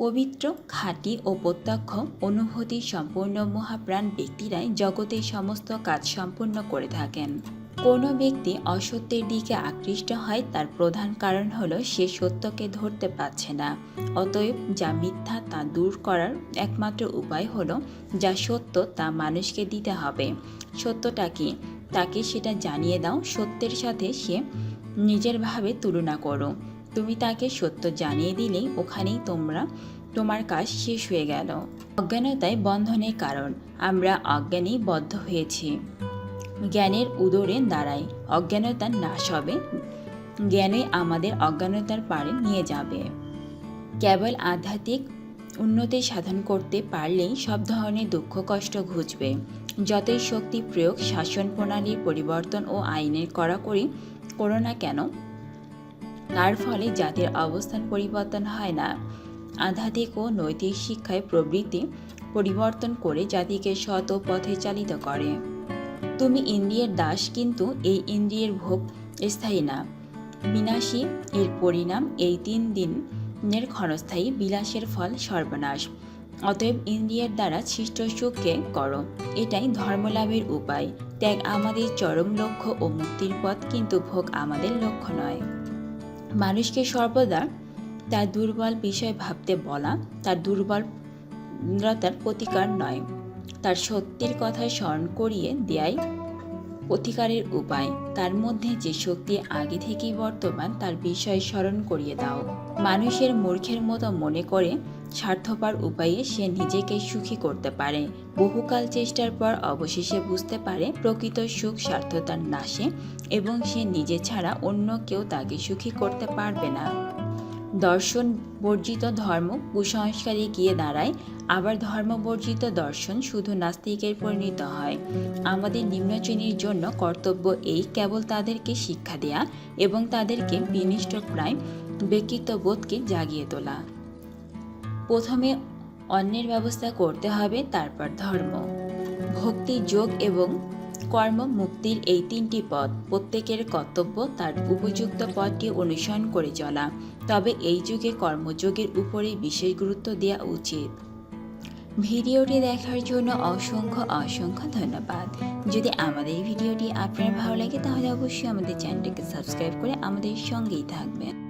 পবিত্র, খাঁটি ও প্রত্যক্ষ, অনুভূতি সম্পূর্ণ মহাপ্রাণ ব্যক্তিরাই জগতের সমস্ত কাজ সম্পূর্ণ করে থাকেন। কোনো ব্যক্তি অসত্যের দিকে আকৃষ্ট হয়, তার প্রধান কারণ হলো সে সত্যকে ধরতে পারছে না। অতএব যা মিথ্যা তা দূর করার একমাত্র উপায় হলো যা সত্য তা মানুষকে দিতে হবে। সত্যটা কি? তাকে সেটা জানিয়ে দাও, সত্যের সাথে সে নিজের ভাবে তুলনা করো। তুমি তাকে সত্য জানিয়ে দিলেই ওখানেই তোমরা, তোমার কাজ শেষ হয়ে গেল। অজ্ঞানতায় বন্ধনের কারণ, আমরা অজ্ঞানেই বদ্ধ হয়েছি। জ্ঞানের উদরে দাঁড়াই, অজ্ঞানতার নাশ হবে। জ্ঞানই আমাদের অজ্ঞানতার পারে নিয়ে যাবে। কেবল আধ্যাত্মিক উন্নতি সাধন করতে পারলেই সব ধরনের দুঃখ কষ্ট ঘুচবে। যতই শক্তি প্রয়োগ, শাসন প্রণালীর পরিবর্তন ও আইনের কড়াকড়ি করো না কেন তার ফলে জাতির অবস্থান পরিবর্তন হয় না। আধ্যাত্মিক ও নৈতিক শিক্ষায় প্রবৃত্তি পরিবর্তন করে জাতিকে ও পথে চালিত করে। তুমি ইন্দ্রিয়ের দাস, কিন্তু এই ইন্দ্রিয়ের ভোগ স্থায়ী না। বিনাশী এর পরিণাম এই তিন দিনের ক্ষণস্থায়ী বিলাসের ফল সর্বনাশ। অতএব ইন্দ্রিয়ের দ্বারা সৃষ্ট সুখকে করো। এটাই ধর্মলাভের উপায়। ত্যাগ আমাদের চরম লক্ষ্য ও মুক্তির পথ, কিন্তু ভোগ আমাদের লক্ষ্য নয়। মানুষকে সর্বদা তার দুর্বল বিষয় ভাবতে বলা, তার দুর্বলতার প্রতিকার নয়। তার সত্যের কথা স্মরণ করিয়ে দেয়াই প্রতিকারের উপায়। তার মধ্যে যে শক্তি আগে থেকেই বর্তমান, তার বিষয় স্মরণ করিয়ে দাও। মানুষের মূর্খের মতো মনে করে স্বার্থপর উপায়ে সে নিজেকে সুখী করতে পারে। বহুকাল চেষ্টার পর অবশেষে বুঝতে পারে প্রকৃত সুখ স্বার্থতার নাশে এবং সে নিজে ছাড়া অন্য কেউ তাকে সুখী করতে পারবে না। দর্শন বর্জিত ধর্ম কুসংস্কারে গিয়ে দাঁড়ায়, আবার ধর্ম বর্জিত দর্শন শুধু নাস্তিকের পরিণত হয়। আমাদের নিম্ন জন্য কর্তব্য এই, কেবল তাদেরকে শিক্ষা দেয়া এবং তাদেরকে বিনিষ্ট প্রায় ব্যক্তিত্ববোধকে জাগিয়ে তোলা। প্রথমে অন্যের ব্যবস্থা করতে হবে, তারপর ধর্ম। ভক্তি যোগ এবং কর্ম মুক্তির এই তিনটি পথ, প্রত্যেকের কর্তব্য তার উপযুক্ত পথটি অনুসরণ করে চলা। তবে এই যুগে কর্মযোগের উপরে বিশেষ গুরুত্ব দেওয়া উচিত। ভিডিওটি দেখার জন্য অসংখ্য অসংখ্য ধন্যবাদ। যদি আমাদের ভিডিওটি আপনার ভালো লাগে, তাহলে অবশ্যই আমাদের চ্যানেলটিকে সাবস্ক্রাইব করে আমাদের সঙ্গেই থাকবেন।